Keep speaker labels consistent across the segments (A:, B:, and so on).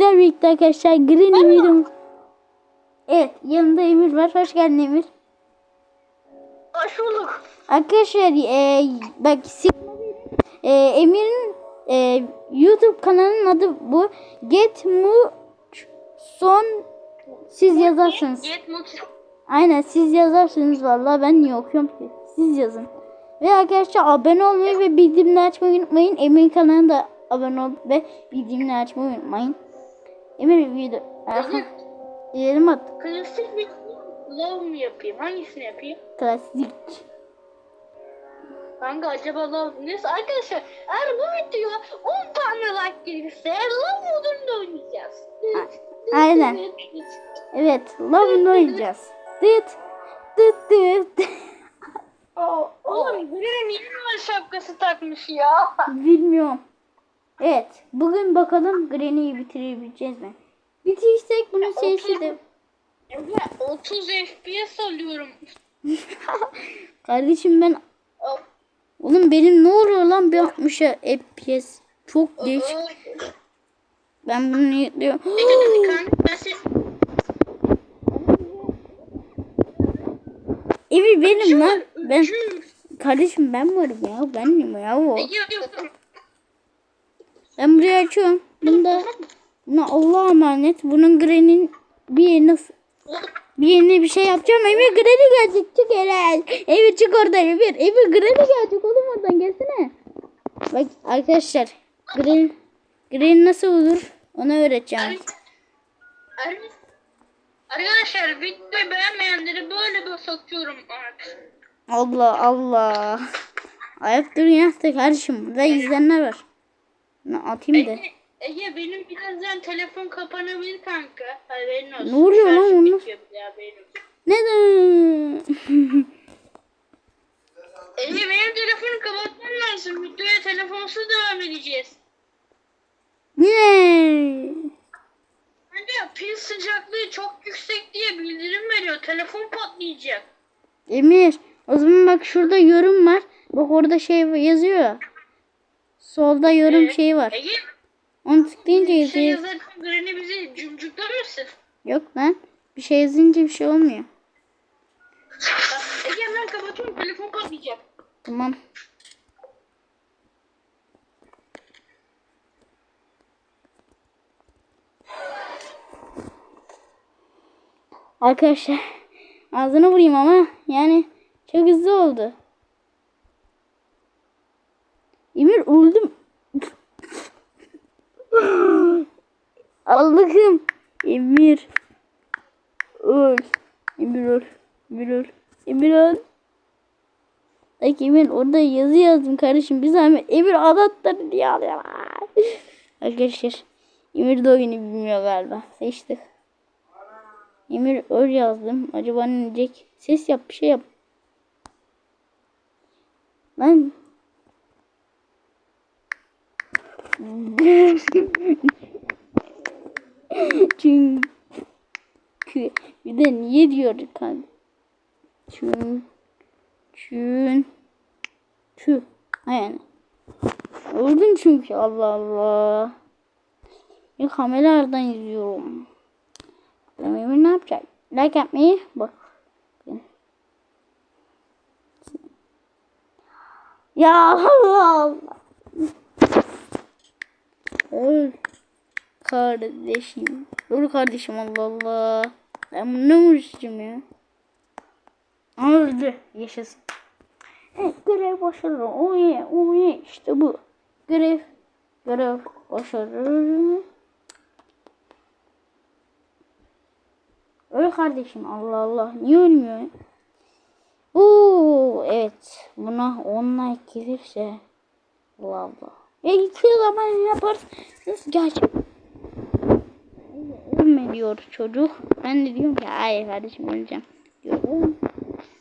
A: sizlerle birlikte arkadaşlar Green videom. Evet yanında Emir var. Hoş geldin Emir.
B: Hoş bulduk.
A: Arkadaşlar e, bak e, Emir'in e, YouTube kanalının adı bu. Get Mu Son siz yazarsınız.
B: Get mutlu.
A: Aynen siz yazarsınız vallahi ben niye okuyorum ki? Siz yazın. Ve arkadaşlar abone olmayı ve bildirimleri açmayı unutmayın. Emir'in kanalına da abone ol ve bildirimleri açmayı unutmayın. Emir video.
B: Yazık.
A: Diyelim at.
B: Klasik bir love mu yapayım? Hangisini yapayım?
A: Klasik.
B: Kanka acaba love neyse arkadaşlar eğer bu videoya 10 tane like gelirse love modunda oynayacağız.
A: aynen. Evet. Love'ını oynayacağız. Dıt. Dıt dıt.
B: Oğlum birine niye var şapkası takmış ya?
A: Bilmiyorum. Evet. Bugün bakalım Granny'yi bitirebileceğiz mi? Bitirirsek bunun sesi de...
B: Emre 30 FPS alıyorum.
A: Kardeşim ben... Oğlum benim ne oluyor lan bir 60'a FPS. Çok değişik. Ben bunu
B: siz...
A: Evi benim lan. Ben... Kardeşim ben varım ya. Benim ya o. Ben burayı açıyorum. Bunda... Buna Allah'a emanet. Bunun Granny'nin bir yerine... Bir yerine bir şey yapacağım. Emir Granny gelecek. Çık Eren. Emir çık oradan Emir. Emir Granny gelecek oğlum oradan gelsene. Bak arkadaşlar. Granny, Granny nasıl olur? Onu öğreteceğim.
B: Ar- Arkadaşlar videoyu beğenmeyenleri böyle böyle satıyorum artık.
A: Allah Allah. Ayıp duruyor da kardeşim. Burada izleyenler var. Ne atayım da.
B: Ege, Ege benim birazdan telefon kapanabilir kanka. Haberin olsun.
A: Ne oluyor lan
B: bitiyor de, haberin olsun.
A: Neden?
B: Ege benim telefonu kapatmam lazım. Videoya telefonsuz devam edeceğiz.
A: ne?
B: Bence pil sıcaklığı çok yüksek diye bildirim veriyor. Telefon patlayacak.
A: Emir. O zaman bak şurada yorum var. Bak orada şey yazıyor. Solda yorum
B: Evet.
A: şeyi var.
B: Ege
A: Onu tıklayınca
B: bir şey
A: yazıyor.
B: yazarken Granny bizi cümcüklemesin.
A: Yok lan. Bir şey yazınca bir şey olmuyor.
B: Ege ben kapatıyorum telefon patlayacak.
A: Tamam. Arkadaşlar ağzına vurayım ama yani çok hızlı oldu. Emir öldüm. Allah'ım. Emir. Öl. Emir öl. Emir öl. Emir öl. Bak Emir orada yazı yazdım kardeşim. Bir zahmet Emir anahtarı diye alıyor. Arkadaşlar Emir de oyunu bilmiyor galiba. Seçtik. Emir öl yazdım. Acaba ne diyecek? Ses yap bir şey yap. Lan. Çünkü bir de niye diyor kanka? Çünkü Çün. Çü. Yani. Öldüm çünkü Allah Allah. Bir kameralardan izliyorum. Emir ne yapacak? Like yapmayı bak. Ya Allah Allah. Öl. Kardeşim. Öl kardeşim Allah Allah. Ben bunu ne uğraşacağım ya? Öldü. Yaşasın. Evet, görev başarılı. Oh yeah, oh yeah. İşte bu. Görev. Görev başarılı. Öl kardeşim. Allah Allah. Niye ölmüyor? Oo, evet. Buna 10 like gelirse. Allah Allah. Ya iki zaman yaparız. Gerçek. Ölme diyor çocuk. Ben de diyorum ki hayır kardeşim öleceğim. Diyorum.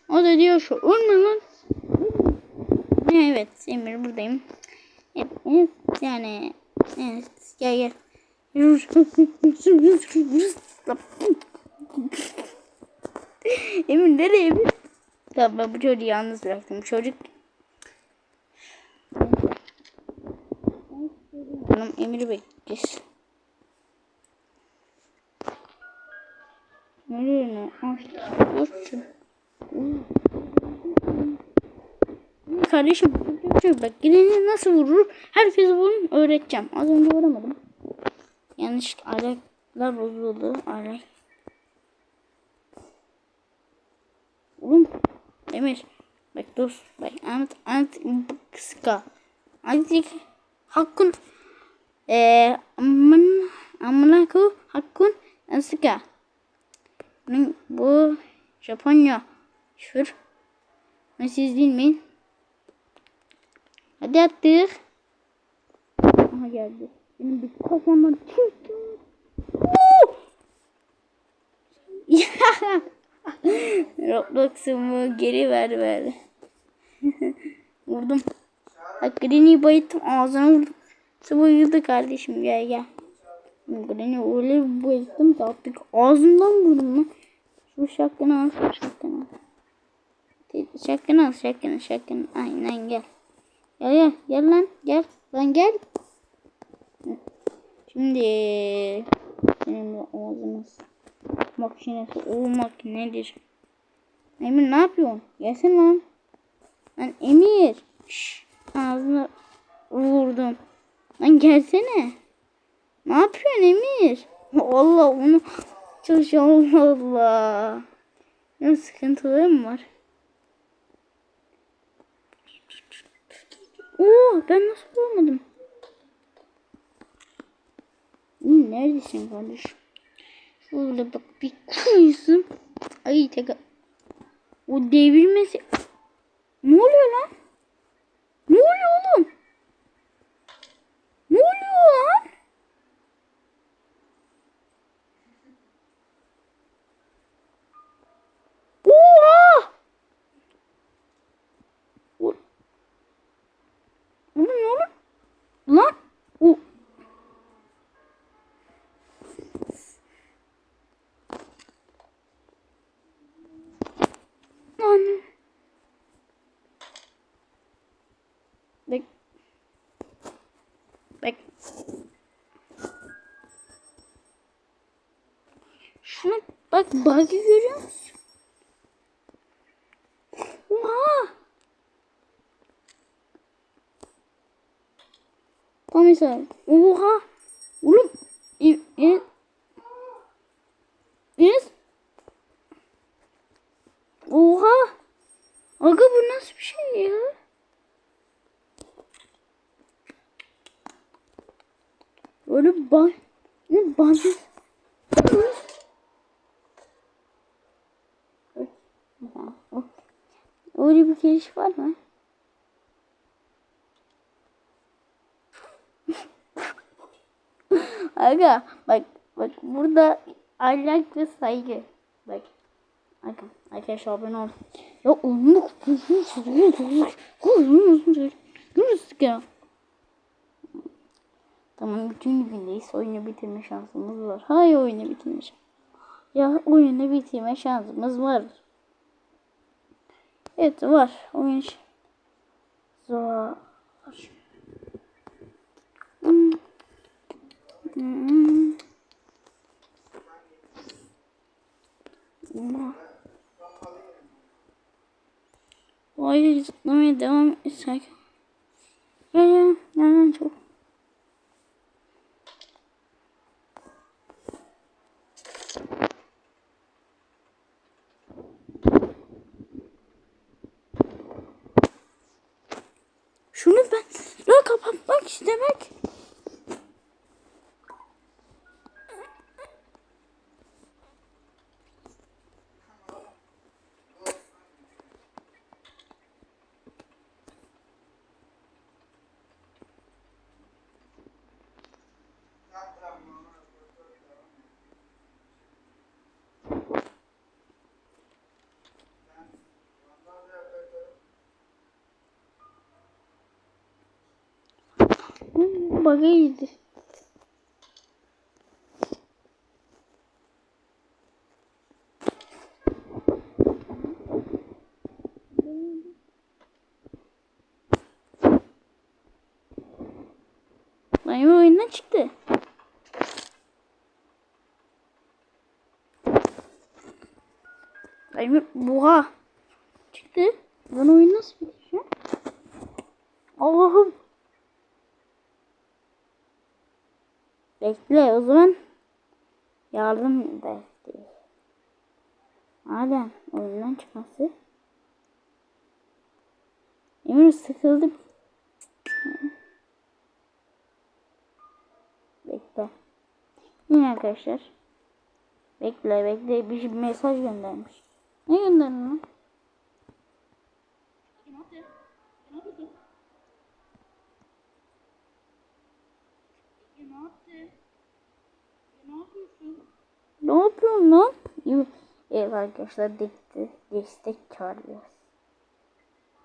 A: O da diyor şu ölme lan. Evet Emir buradayım. Evet yani evet gel gel. Emir nereye? Tamam ben bu çocuğu yalnız bıraktım. Çocuk Hanım Emir'i bekleyeceğiz. Nereye Aç. Dur. Kardeşim bak gideni nasıl vurur? Herkes bunu öğreteceğim. Az önce vuramadım. Yanlış alaklar bozuldu. Alak. Oğlum. Emir. Bak dur. Bak anlat anlat kıska. Azıcık hakkın amın amınaku hakkın kıska. Bunun bu Japonya. Şur. Siz değil miyim? Hadi attık. Aha geldi. Benim bir kafamdan çıktı. Roblox'umu geri ver ver. Vurdum. Bak Granny'i bayılttım ağzına vurdum. Su bayıldı kardeşim gel gel. Granny öyle bir bayılttım ki artık ağzından vurdum lan. Şu şapkanı al şu şapkanı al. Şapkanı al şapkanı şapkanı. Aynen gel. Gel gel gel lan gel. Lan gel. Şimdi benim de ağzımız makinesi olmak nedir? Emir ne yapıyorsun? Gelsene lan. Lan Emir. Şş, ağzına vurdum. Lan gelsene. Ne yapıyorsun Emir? Allah onu çalış Allah Allah. Ya sıkıntılarım var. Oo ben nasıl bulamadım? Neredesin kardeşim? Şöyle bak bir koysun. Ay tek o devirmesi. Ne oluyor lan? Ne oluyor oğlum? Ne oluyor lan? Oha! O- Oğlum ne oluyor? Lan o Lan. Bek. Bek. Şuna bak bug'ı görüyor musun? Oha. Tam mesela. Oha. Oğlum. İ- İ- Enes. Oha. Aga bu nasıl bir şey ya? Bak. Ne bazı. Öyle bir giriş var mı? Aga bak bak burada ahlak ve saygı. Bak. Aga arkadaşlar abone ol. Ya sürüyor. Görürsün ya. Tamam bütün gündeyiz. Oyunu bitirme şansımız var. Hayır oyunu bitirme. Ya oyunu bitirme şansımız var. Evet var. Oyun var. Hmm. Hmm. Zıplamaya devam etsek. Ya ya nereden çok. demek? Bug'a girdi. Lan oyundan çıktı. Emir buha. Çıktı. Ben oyun nasıl bitişiyor? Allah'ım. Bekle o zaman. Yardım da istiyor. Madem oyundan çıkması. Emir sıkıldı. Bekle. Yine arkadaşlar. Bekle bekle bir mesaj göndermiş. Ne gönderdin lan? Ne yapıyorsun lan? İyi- Evet arkadaşlar destek, destek çağırıyoruz.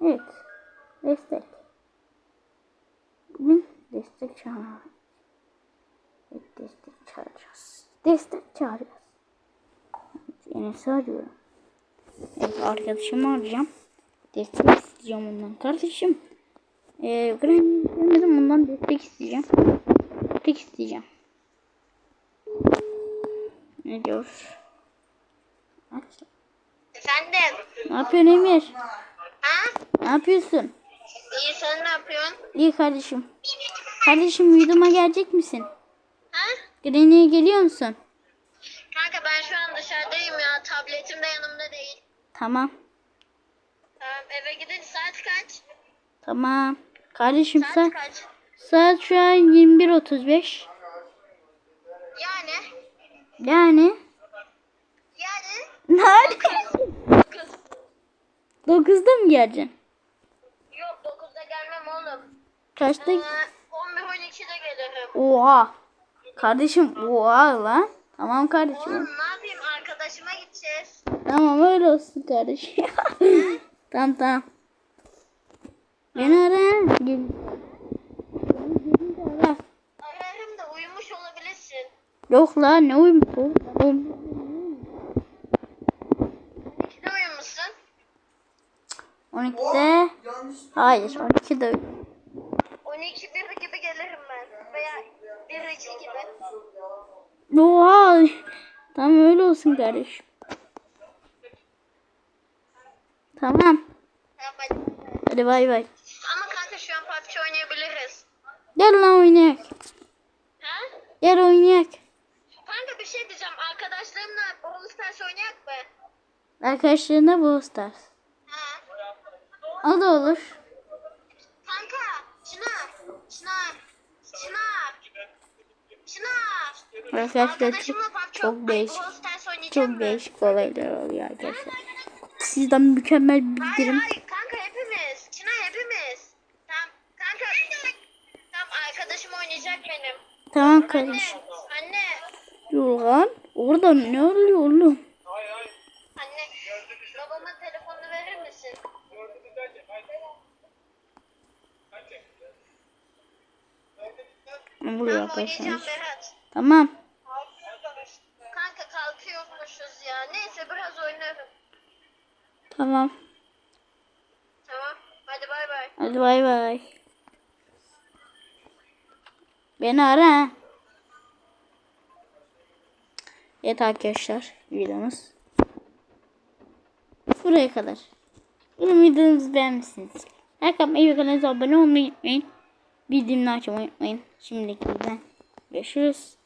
A: Evet. Destek. Bugün destek çağırıyoruz. Evet destek çağıracağız. Destek. Evet, Enes'i arıyorum. Evet arkadaşımı arayacağım. Destek isteyeceğim ondan. Kardeşim. Eee demedim bundan destek isteyeceğim. Destek isteyeceğim. Ne diyor?
C: Efendim?
A: Ne yapıyorsun Emir?
C: Ha?
A: Ne yapıyorsun?
C: İyi sen ne yapıyorsun?
A: İyi kardeşim. Kardeşim videoma gelecek misin?
C: Ha?
A: Granny'e geliyor musun?
C: Kanka ben şu an dışarıdayım ya. Tabletim de yanımda değil.
A: Tamam.
C: Tamam eve gidelim. Saat kaç?
A: Tamam. Kardeşim
C: Saat
A: saat,
C: kaç?
A: saat şu an 21.35.
C: Yani?
A: Yani
C: Yani?
A: neredesin?
C: Kız.
A: 9'da mı geleceksin?
C: Yok 9'da gelmem oğlum.
A: Kaçta?
C: Ee, 11-12'de gelirim.
A: Oha. Kardeşim oha lan. Tamam kardeşim.
C: Oğlum ne yapayım arkadaşıma gideceğiz.
A: Tamam öyle olsun kardeşim. tamam tamam. Beni ara. Gel. Ara.
C: Ararım da uyumuş olabilirsin.
A: Yok lan ne uyum? Oğlum,
C: 2'de uyumuşsun.
A: 12'de. Hayır 12'de.
C: 12 1 gibi gelirim ben. Veya 1 2 gibi.
A: Oha. Tamam öyle olsun kardeşim. Tamam.
C: Tamam hadi.
A: Hadi bay bay.
C: Ama kanka şu an PUBG oynayabiliriz.
A: Gel lan oynayak.
C: Ha?
A: Gel oynayak.
C: Kanka bir şey diyeceğim. Arkadaşlarımla Brawl Stars oynayak mı?
A: Arkadaşlarına bu Stars.
C: Ha?
A: O da olur.
C: Kanka, Çınar, Çınar, Çınar, Çınar.
A: Arkadaşlar çok, çok değişik.
C: Brawl
A: Çok değişik olaylar oluyor arkadaşlar. Sizden mükemmel bir
C: Hayır
A: bildirim.
C: hayır kanka hepimiz. Çınar hepimiz. Tamam kanka. Tamam arkadaşım oynayacak benim.
A: Tamam
C: Anne,
A: kardeşim.
C: anne,
A: Yorgan. Orada ne oluyor oğlum?
C: anne. Babama telefonunu verir misin? Tamam
A: arkadaşlar? Tamam.
C: Kanka kalkıyormuşuz ya. Neyse biraz oynarım.
A: Tamam.
C: Tamam. Hadi bay bay.
A: Hadi bay bay. Beni ara. ha. Evet arkadaşlar videomuz buraya kadar. Umarım videomuzu beğenmişsiniz. Like yapmayı ve kanalımıza abone olmayı unutmayın. Bildirimleri açmayı unutmayın. Şimdilik bizden görüşürüz.